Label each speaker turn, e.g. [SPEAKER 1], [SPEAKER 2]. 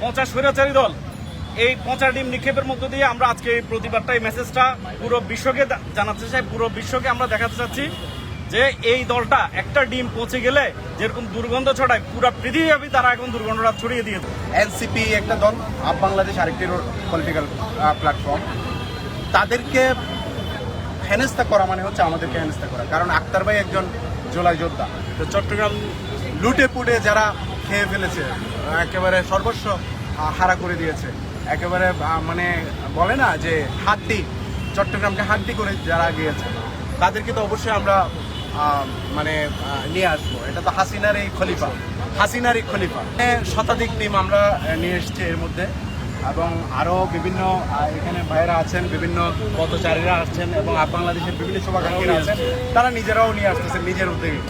[SPEAKER 1] পচা স্বৈরাচারী দল। এই পচা ডিম নিক্ষেপের মধ্য দিয়ে আমরা আজকে এই প্রতিবাদটা, এই মেসেজটা পুরো বিশ্বকে জানাতে চাই, পুরো বিশ্বকে আমরা দেখাতে চাচ্ছি যে এই দলটা একটা ডিম পচে গেলে যেরকম দুর্গন্ধ ছড়ায়, পুরো পৃথিবীব্যাপী তারা এখন দুর্গন্ধটা ছড়িয়ে দিয়েছে
[SPEAKER 2] এনসিপি একটা দল, আপ বাংলাদেশ আরেকটি পলিটিক্যাল প্ল্যাটফর্ম তাদেরকে হেনস্থা করা মানে হচ্ছে আমাদেরকে হেনস্থা করা। কারণ আক্তার ভাই একজন জোলাই যোদ্ধা। তো চট্টগ্রাম লুটে পুটে যারা খেয়ে ফেলেছে, একেবারে সর্বস্ব হারা করে দিয়েছে। একেবারে মানে বলে না যে হাড্ডি, চট্টগ্রামকে হাড্ডি করে যারা গিয়েছে, তাদেরকে তো অবশ্যই আমরা মানে নিয়ে আসব। এটা তো হাসিনার এই খলিফা। হাসিনার এই খলিফা। শতাধিক টিম আমরা নিয়ে এসেছি এর মধ্যে। এবং আরও বিভিন্ন এখানে ভাইয়েরা আছেন, বিভিন্ন পথচারীরা আসছেন এবং বাংলাদেশের বিভিন্ন শুভাকাঙ্ক্ষীরা আছেন, তারা নিজেরাও নিয়ে আসতেছেন নিজের উদ্যোগে।